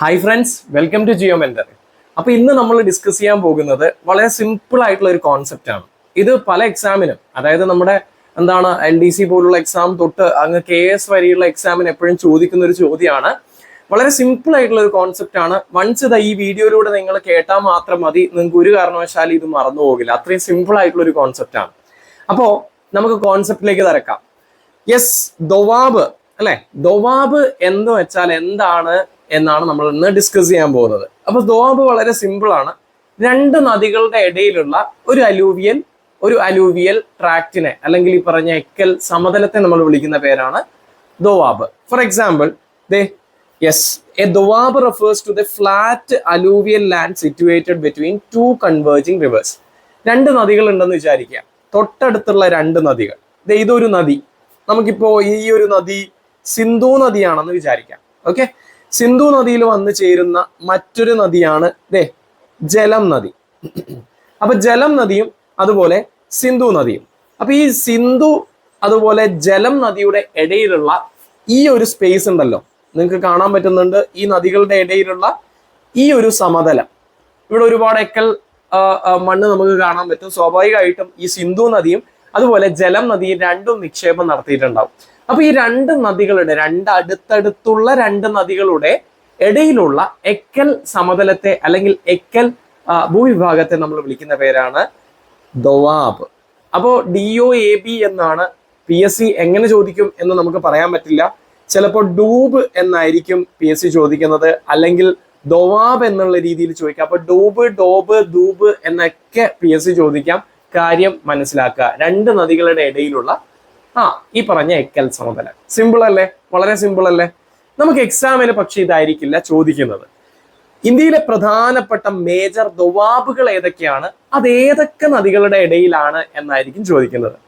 Hi friends welcome to Geo Mentor അപ്പൊ ഇന്ന് നമ്മൾ ഡിസ്കസ് ചെയ്യാൻ പോകുന്നത് വളരെ സിമ്പിൾ ആയിട്ടുള്ള ഒരു കോൺസെപ്റ്റ് ആണ്. ഇത് പല എക്സാമിനും അതായത് നമ്മുടെ എന്താണ് എൽ ഡി സി പോലുള്ള എക്സാം തൊട്ട് അങ്ങ് കെ എസ് വരെയുള്ള എക്സാമിന് എപ്പോഴും ചോദിക്കുന്ന ഒരു ചോദ്യമാണ്. വളരെ സിമ്പിൾ ആയിട്ടുള്ള ഒരു കോൺസെപ്റ്റ് ആണ്. വൺസ് ഇത് ഈ വീഡിയോയിലൂടെ നിങ്ങൾ കേട്ടാൽ മാത്രം മതി. നിങ്ങൾക്ക് ഒരു കാരണവശാലും ഇത് മറന്നു പോകില്ല. അത്രയും സിമ്പിൾ ആയിട്ടുള്ള ഒരു കോൺസെപ്റ്റ് ആണ്. അപ്പോ നമുക്ക് കോൺസെപ്റ്റിലേക്ക് തിരക്കാം. യെസ് ദൊവാബ് അല്ലെ? ദൊവാബ് എന്ന് വെച്ചാൽ എന്താണ്? എന്നാണ് നമ്മൾ ഇന്ന് ഡിസ്കസ് ചെയ്യാൻ പോകുന്നത്. അപ്പൊ ദോവാബ് വളരെ സിമ്പിൾ ആണ്. രണ്ട് നദികളുടെ ഇടയിലുള്ള ഒരു അലൂവിയൽ ഒരു അലൂവിയൽ ട്രാക്റ്റിനെ അല്ലെങ്കിൽ ഈ പറഞ്ഞ എക്കൽ സമതലത്തെ നമ്മൾ വിളിക്കുന്ന പേരാണ് Doab. For example they yes a Doab refers to the flat alluvial land situated between two converging rivers രണ്ട് നദികൾ ഉണ്ടെന്ന് വിചാരിക്കുക. തൊട്ടടുത്തുള്ള രണ്ട് നദികൾ. ദേ ഇതൊരു നദി. നമുക്കിപ്പോ ഈ ഒരു നദി സിന്ധു നദിയാണെന്ന് വിചാരിക്കാം. ഓക്കെ സിന്ധു നദിയിൽ വന്നു ചേരുന്ന മറ്റൊരു നദിയാണ് ദേ ജലം നദി. അപ്പൊ ജലം നദിയും അതുപോലെ സിന്ധു നദിയും. അപ്പൊ ഈ സിന്ധു അതുപോലെ ജലം നദിയുടെ ഇടയിലുള്ള ഈ ഒരു സ്പേസ് ഉണ്ടല്ലോ. നിങ്ങൾക്ക് കാണാൻ പറ്റുന്നുണ്ട് ഈ നദികളുടെ ഇടയിലുള്ള ഈ ഒരു സമതലം. ഇവിടെ ഒരുപാട് എക്കൽ മണ്ണ് നമുക്ക് കാണാൻ പറ്റും. സ്വാഭാവികമായിട്ടും ഈ സിന്ധു നദിയും അതുപോലെ ജലം നദിയും രണ്ടും നിക്ഷേപം നടത്തിയിട്ടുണ്ടാവും. അപ്പൊ ഈ രണ്ട് നദികളുടെ രണ്ട് അടുത്തടുത്തുള്ള രണ്ട് നദികളുടെ ഇടയിലുള്ള എക്കൽ സമതലത്തെ അല്ലെങ്കിൽ എക്കൽ ഭൂവിഭാഗത്തെ നമ്മൾ വിളിക്കുന്ന പേരാണ് ദൊവാബ്. അപ്പോ ഡി ഒ എ ബി എന്നാണ് പി എസ് സി എങ്ങനെ ചോദിക്കും എന്ന് നമുക്ക് പറയാൻ പറ്റില്ല. ചിലപ്പോൾ ഡൂബ് എന്നായിരിക്കും പി എസ് സി ചോദിക്കുന്നത്. അല്ലെങ്കിൽ ദൊവാബ് എന്നുള്ള രീതിയിൽ ചോദിക്കാം. അപ്പൊ ഡൂബ് ഡോബ് ദൂബ് എന്നൊക്കെ പി എസ് സി ചോദിക്കാം. കാര്യം മനസ്സിലാക്കുക. രണ്ട് നദികളുടെ ഇടയിലുള്ള ആ ഈ പറഞ്ഞ എക്കൽ സമതലം. സിമ്പിൾ അല്ലേ? വളരെ സിമ്പിൾ അല്ലേ? നമുക്ക് എക്സാമിന് പക്ഷേ ഇതായിരിക്കില്ല ചോദിക്കുന്നത്. ഇന്ത്യയിലെ പ്രധാനപ്പെട്ട മേജർ ദൊവാബുകൾ ഏതൊക്കെയാണ്? അത് ഏതൊക്കെ നദികളുടെ ഇടയിലാണ് എന്നായിരിക്കും ചോദിക്കുന്നത്.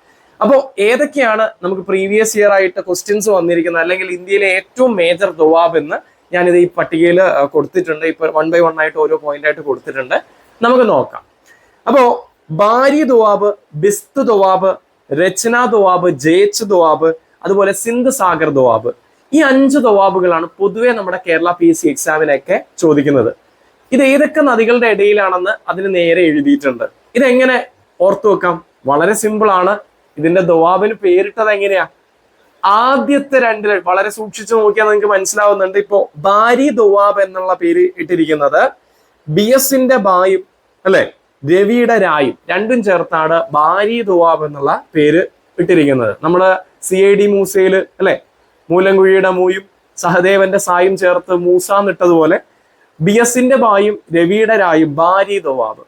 അപ്പോൾ ഏതൊക്കെയാണ് നമുക്ക് പ്രീവിയസ് ഇയർ ആയിട്ട് ക്വസ്റ്റ്യൻസ് വന്നിരിക്കുന്നത്? അല്ലെങ്കിൽ ഇന്ത്യയിലെ ഏറ്റവും മേജർ ദൊവാബ് എന്ന് ഞാനിത് ഈ പട്ടികയിൽ കൊടുത്തിട്ടുണ്ട്. ഇപ്പൊ വൺ ബൈ വൺ ആയിട്ട് ഓരോ പോയിന്റ് ആയിട്ട് കൊടുത്തിട്ടുണ്ട്. നമുക്ക് നോക്കാം. അപ്പോ ബാരി ദുവാബ് ബിസ്തു ദുവാബ് രചന ദുവാബ് ജയിച്ച് ദുവാബ് അതുപോലെ സിന്ധ് സാഗർ ദുവാബ്. ഈ അഞ്ച് ദുവാബുകളാണ് പൊതുവെ നമ്മുടെ കേരള പി എസ് സി എക്സാമിനൊക്കെ ചോദിക്കുന്നത്. ഇത് ഏതൊക്കെ നദികളുടെ ഇടയിലാണെന്ന് അതിന് നേരെ എഴുതിയിട്ടുണ്ട്. ഇതെങ്ങനെ ഓർത്തു വെക്കാം? വളരെ സിമ്പിൾ ആണ്. ഇതിന്റെ ദുവാബിന് പേരിട്ടത് എങ്ങനെയാ? ആദ്യത്തെ രണ്ട് വളരെ സൂക്ഷിച്ചു നോക്കിയാൽ നിങ്ങൾക്ക് മനസ്സിലാവുന്നുണ്ട്. ഇപ്പോ ബാരി ദുവാബ് എന്നുള്ള പേര് ഇട്ടിരിക്കുന്നത് ബി എസിന്റെ ബായും അല്ലെ? രവിയുടെ രായും രണ്ടും ചേർത്താണ് ബാരി ദുവാബ് എന്നുള്ള പേര് ഇട്ടിരിക്കുന്നത്. നമ്മുടെ സി ഐ ഡി മൂസയിൽ അല്ലെ? മൂലങ്കുഴിയുടെ മൂയും സഹദേവന്റെ സായും ചേർത്ത് മൂസ എന്നിട്ടതുപോലെ ബി എസിന്റെ ബായും രവിയുടെ രായും ബാരി ദുവാബ്.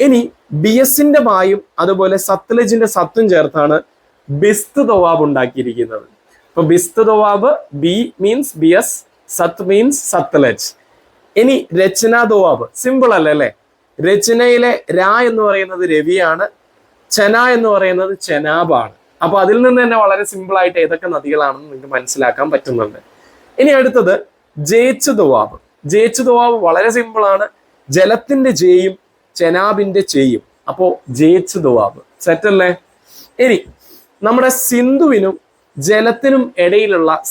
ഇനി ബി എസിന്റെ ബായും അതുപോലെ സത്ലജിന്റെ സത്തും ചേർത്താണ് ബിസ്ത് ദുവാബ് ഉണ്ടാക്കിയിരിക്കുന്നത്. അപ്പൊ Bist Doab B means B S സത്ത് മീൻസ് സത്ലജ്. ഇനി രചന ദുവാബ്. സിമ്പിൾ അല്ലെ? രചനയിലെ രാ എന്ന് പറയുന്നത് രവിയാണ് ചെന എന്ന് പറയുന്നത് ചെനാബാണ്. അപ്പൊ അതിൽ നിന്ന് തന്നെ വളരെ സിമ്പിൾ ആയിട്ട് ഏതൊക്കെ നദികളാണെന്ന് നിങ്ങൾക്ക് മനസ്സിലാക്കാൻ പറ്റുന്നുണ്ട്. ഇനി അടുത്തത് ജയിച്ചു ദുവാബ് ജയിച്ചു ദുവാബ് വളരെ സിമ്പിൾ ആണ്. ജലത്തിന്റെ ജയും ചെനാബിന്റെ ചെയ്യും അപ്പോ ജയിച്ചു ദുവാബ് സെറ്റ് അല്ലേ? ഇനി നമ്മുടെ സിന്ധുവിനും ജലത്തിനും ഇടയിലുള്ള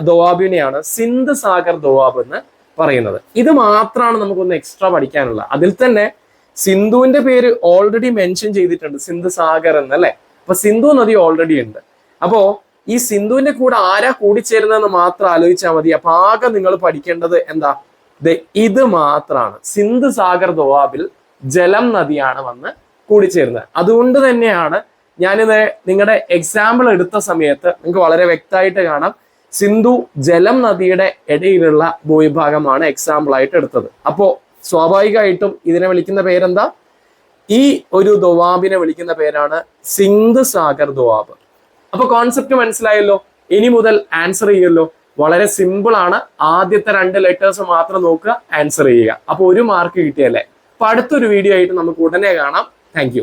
ദുവാബിനെയാണ് സിന്ധ് സാഗർ ദുവാബ് എന്ന് പറയുന്നത്. ഇത് മാത്രമാണ് നമുക്കൊന്ന് എക്സ്ട്രാ പഠിക്കാനുള്ള അതിൽ തന്നെ സിന്ധുവിന്റെ പേര് ഓൾറെഡി മെൻഷൻ ചെയ്തിട്ടുണ്ട് സിന്ധു സാഗർ എന്ന് അല്ലെ അപ്പൊ സിന്ധു നദി ഓൾറെഡി ഉണ്ട്. അപ്പോ ഈ സിന്ധുവിന്റെ കൂടെ ആരാ കൂടിച്ചേരുന്നതെന്ന് മാത്രം ആലോചിച്ചാൽ മതി. അപ്പൊ ആകെ നിങ്ങൾ പഠിക്കേണ്ടത് എന്താ? ഇത് മാത്രമാണ് സിന്ധു സാഗർ ദോവാബിൽ ജലം നദിയാണ് വന്ന് കൂടിച്ചേരുന്നത്. അതുകൊണ്ട് തന്നെയാണ് ഞാനിത് നിങ്ങളുടെ എക്സാമ്പിൾ എടുത്ത സമയത്ത് നിങ്ങൾക്ക് വളരെ വ്യക്തമായിട്ട് കാണാം. സിന്ധു ജലം നദിയുടെ ഇടയിലുള്ള ഭൂവിഭാഗമാണ് എക്സാമ്പിൾ ആയിട്ട് എടുത്തത്. അപ്പോ സ്വാഭാവികമായിട്ടും ഇതിനെ വിളിക്കുന്ന പേരെന്താ? ഈ ഒരു ദുവാബിനെ വിളിക്കുന്ന പേരാണ് സിന്ധ് സാഗർ ദുവാബ്. അപ്പൊ കോൺസെപ്റ്റ് മനസ്സിലായല്ലോ? ഇനി മുതൽ ആൻസർ ചെയ്യല്ലോ വളരെ സിമ്പിൾ ആണ്. ആദ്യത്തെ രണ്ട് ലെറ്റേഴ്സ് മാത്രം നോക്കുക ആൻസർ ചെയ്യുക. അപ്പൊ ഒരു മാർക്ക് കിട്ടിയല്ലേ? അപ്പൊ അടുത്തൊരു വീഡിയോ ആയിട്ട് നമുക്ക് ഉടനെ കാണാം. താങ്ക്